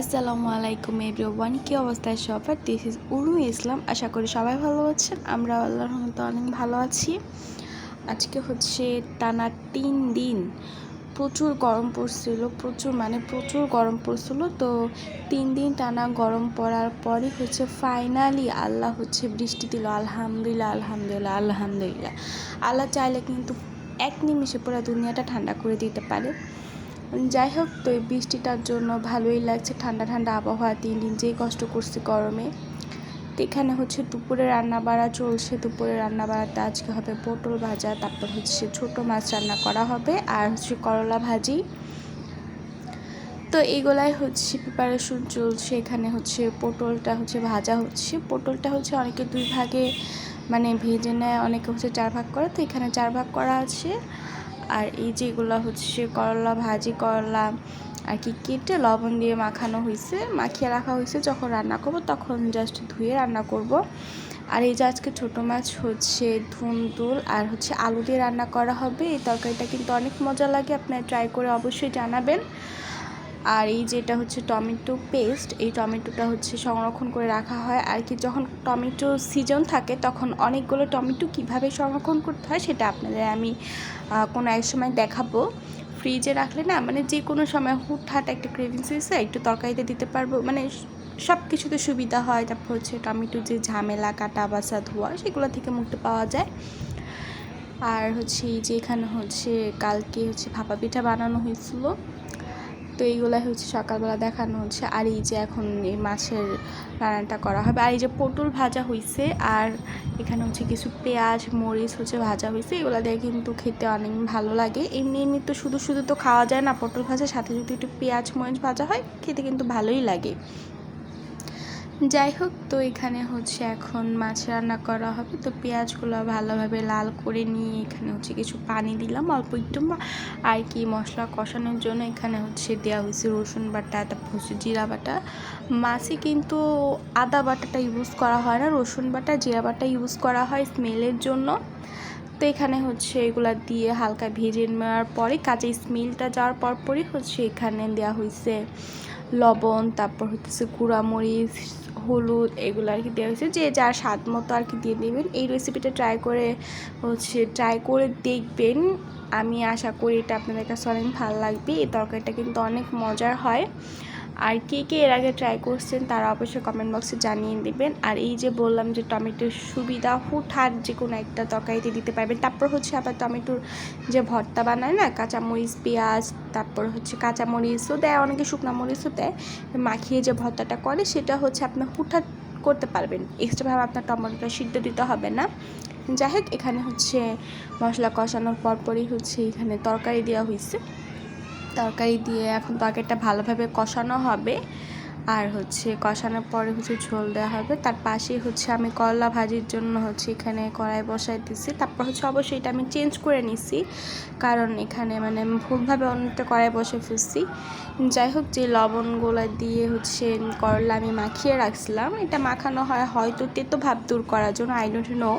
আসসালামু আলাইকুম এভরিওয়ান কি অবস্থায় সবার? দিস ইজ উরু ইসলাম আশা করি সবাই ভালো আছেন। আমরা আল্লাহর রহমতে অনেক ভালো আছি। আজকে হচ্ছে টানা তিন দিন প্রচুর গরম পড়ছিল, প্রচুর মানে প্রচুর গরম পড়ছিল। তো তিন দিন টানা গরম পড়ার পরই হচ্ছে ফাইনালি আল্লাহ হচ্ছে বৃষ্টি দিল। আলহামদুলিল্লাহ আলহামদুলিল্লাহ আলহামদুলিল্লাহ। আল্লাহ চাইলে কিন্তু এক নিমিষে পুরো দুনিয়াটা ঠান্ডা করে দিতে পারে। যাই হোক, তো এই বৃষ্টিটার জন্য ভালোই লাগছে। ঠান্ডা ঠান্ডা আবহাওয়া তিন দিন যেই কষ্ট করছে গরমে। তো এখানে হচ্ছে দুপুরে রান্না বাড়া চলছে। দুপুরে রান্না বাড়াতে আজকে হবে পটল ভাজা, তারপর হচ্ছে ছোট মাছ রান্না করা হবে, আর হচ্ছে করলা ভাজি। তো এগুলাই হচ্ছে প্রিপারেশন চলছে। এখানে হচ্ছে পটলটা হচ্ছে ভাজা হচ্ছে। পটলটা হচ্ছে অনেকে দুই ভাগে মানে ভেজে নেয়, অনেকে হচ্ছে চার ভাগ করে। তো এখানে চার ভাগ করা আছে। আর এই যেগুলো হচ্ছে করলা, ভাজি করলা, আর কি কেটে লবণ দিয়ে মাখানো হয়েছে মাখিয়ে রাখা হয়েছে যখন রান্না করব, তখন জাস্ট ধুয়ে রান্না করব। আর এই যে আজকে ছোটো মাছ হচ্ছে ধুন্দুল আর হচ্ছে আলু দিয়ে রান্না করা হবে। এই তরকারিটা কিন্তু অনেক মজা লাগে, আপনারা ট্রাই করে অবশ্যই জানাবেন। আর এই যেটা হচ্ছে টমেটো পেস্ট, এই টমেটোটা হচ্ছে সংরক্ষণ করে রাখা হয়। আর কি যখন টমেটো সিজন থাকে, তখন অনেকগুলো টমেটো কীভাবে সংরক্ষণ করতে হয় সেটা আপনাদের আমি কোনো এক সময় দেখাবো। ফ্রিজে রাখলে না মানে যে কোনো সময় হুটহাট একটা ক্রেভিংস হয়েছে, একটু তরকারিতে দিতে পারব। মানে সব কিছুতে সুবিধা হয়। তারপর হচ্ছে টমেটো যে ঝামেলা, কাটা বাসা ধোয়া, সেগুলো থেকে মুক্তি পাওয়া যায়। আর হচ্ছে এই যে এখানে হচ্ছে কালকে হচ্ছে ভাপা পিঠা বানানো হয়েছিল। তো এইগুলাই হচ্ছে সকালবেলা দেখানো হচ্ছে। আর এই যে এখন এই মাছের রান্নাটা করা হবে। আর এই যে পটল ভাজা হয়েছে আর এখানে হচ্ছে কিছু পেঁয়াজ, মরিচ হচ্ছে ভাজা হয়েছে এগুলো দিয়ে কিন্তু খেতে অনেক ভালো লাগে। এমনি এমনি তো শুধু শুধু তো খাওয়া যায় না, পটল ভাজা, সাথে যদি একটু পেঁয়াজ, মরিচ ভাজা হয়, খেতে কিন্তু ভালোই লাগে। যাই হোক, তো এখানে হচ্ছে এখন মাছ রান্না করা হবে। তো পেঁয়াজগুলো ভালোভাবে লাল করে নিয়ে এখানে হচ্ছে কিছু পানি দিলাম। অল্প একটু আর কি মশলা কষানোর জন্য এখানে হচ্ছে দেওয়া হয়েছে রসুন বাটা, তারপর হচ্ছে জিরা বাটা। মাছে কিন্তু আদা বাটাটা ইউজ করা হয় না, রসুন বাটা, জিরা বাটা ইউজ করা হয় স্মেলের জন্য। তো এখানে হচ্ছে এগুলা দিয়ে হালকা ভেজে নেওয়ার পরে কাঁচা স্মেলটা যাওয়ার পর পরই হচ্ছে এখানে দেওয়া হয়েছে লবণ, তারপর হচ্ছে গুঁড়ামরিচ হলুদ এগুলো আর কি দেওয়া হয়েছে। যে যার স্বাদ মতো আর কি দিয়ে দেবেন এই রেসিপিটা ট্রাই করে হচ্ছে ট্রাই করে দেখবেন। আমি আশা করি এটা আপনাদের কাছে অনেক ভালো লাগবে। এই তরকারিটা কিন্তু অনেক মজার হয়। আর কে কে এর আগে ট্রাই করছেন তারা অবশ্যই কমেন্ট বক্সে জানিয়ে দেবেন। আর এই যে বললাম যে টমেটোর সুবিধা হুটহাট যে কোনো একটা তরকারিতে দিতে পারবেন। তারপর হচ্ছে আবার টমেটোর যে ভর্তা বানায় না, কাঁচামরিচ, পেঁয়াজ, তারপর হচ্ছে কাঁচামরিচও দেয়, অনেকে শুকনো মরিচও দেয়। মাখিয়ে যে ভর্তাটা করে সেটা হচ্ছে আপনার হুটহাট করতে পারবেন। এক্সট্রাভাবে আপনার টমেটোটা সিদ্ধ দিতে হবে না। যাই হোক, এখানে হচ্ছে মশলা কষানোর পরপরই হচ্ছে এখানে তরকারি দেওয়া হয়েছে তরকারি দিয়ে এখন তরকারিটা ভালোভাবে কষানো হবে। আর হচ্ছে কষানোর পরে হচ্ছে ঝোল দেওয়া হবে। তার পাশে হচ্ছে আমি করলা ভাজির জন্য হচ্ছে এখানে কড়াই বসাই দিচ্ছি তারপর হচ্ছে অবশ্যই এটা আমি চেঞ্জ করে নিছি। কারণ এখানে মানে ভুলভাবে অনেকটা কড়াই বসে ফেলছি। যাই হোক, যে লবণগুলো দিয়ে হচ্ছে করলা আমি মাখিয়ে রাখছিলাম, এটা মাখানো হয়, হয়তো তেতো ভাব দূর করার জন্য আই নো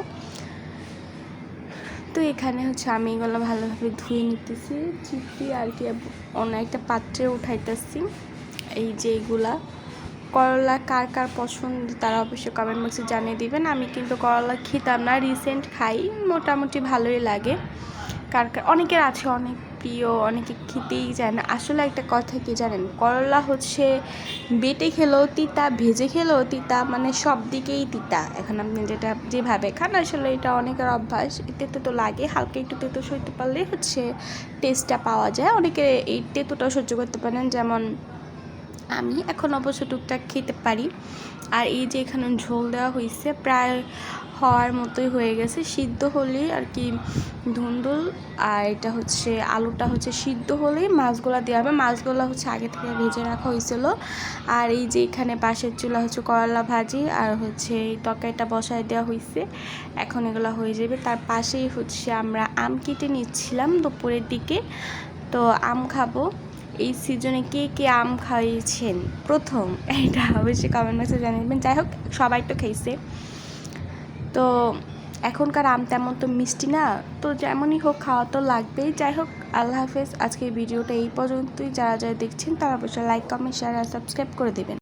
তো এখানে হচ্ছে আমি এগুলো ভালোভাবে ধুয়ে নিতেছি চিপি আর কি অন্য একটা পাত্রে উঠাইতেছি। এই যে এইগুলা করলা কার কার পছন্দ তারা অবশ্যই কমেন্ট বক্সে জানিয়ে দিবেন। আমি কিন্তু করলা খেতাম না রিসেন্ট খাই, মোটামুটি ভালোই লাগে। কার কার, অনেকের আছে, অনেক প্রিয়, অনেকে খেতেই যায় না। আসলে একটা কথা কি জানেন? করলা হচ্ছে বেটে খেলেও তিতা ভেজে খেলেও তিতা মানে সব দিকেই তিতা। এখন আপনি যেটা যেভাবে খান, আসলে এটা অনেকের অভ্যাস। তেতো তো লাগে, হালকা একটু তেতো সইতে পারলেই হচ্ছে টেস্টটা পাওয়া যায়। অনেকে এই তেতোটাও সহ্য করতে পারেন, যেমন আমি এখন অবশ্য টুকটাক খেতে পারি। আর এই যে এখানে ঝোল দেওয়া হয়েছে প্রায় হওয়ার মতোই হয়ে গেছে। সিদ্ধ হলেই আর কি ধুন্দুল আর এটা হচ্ছে, আলুটা হচ্ছে সিদ্ধ হলেই মাছগুলা দেওয়া হবে। মাছগুলো হচ্ছে আগে থেকে ভেজে রাখা হয়েছিল আর এই যে এখানে পাশের চুলা হচ্ছে করলা ভাজি, আর হচ্ছে এই তরকারিটা বসায় দেওয়া হয়েছে এখন এগুলো হয়ে যাবে। তার পাশেই হচ্ছে আমরা আম কেটে নিচ্ছিলাম দুপুরের দিকে। তো আম খাব। এই সিজনে কে কে আম খাইয়েছেন প্রথম, এটা অবশ্যই কমেন্ট বক্সে জানিয়ে দেবেন। যাই হোক, সবাই তো খেয়েছে তো এখনকার আম তেমন তো মিষ্টি না, তো যেমনই হোক খাওয়া তো লাগবেই। যাই হোক, আল্লাহ হাফেজ। আজকের ভিডিওটা এই পর্যন্তই। যারা যারা দেখছেন, তারা অবশ্যই লাইক কমেন্ট শেয়ার আর সাবস্ক্রাইব করে দেবেন।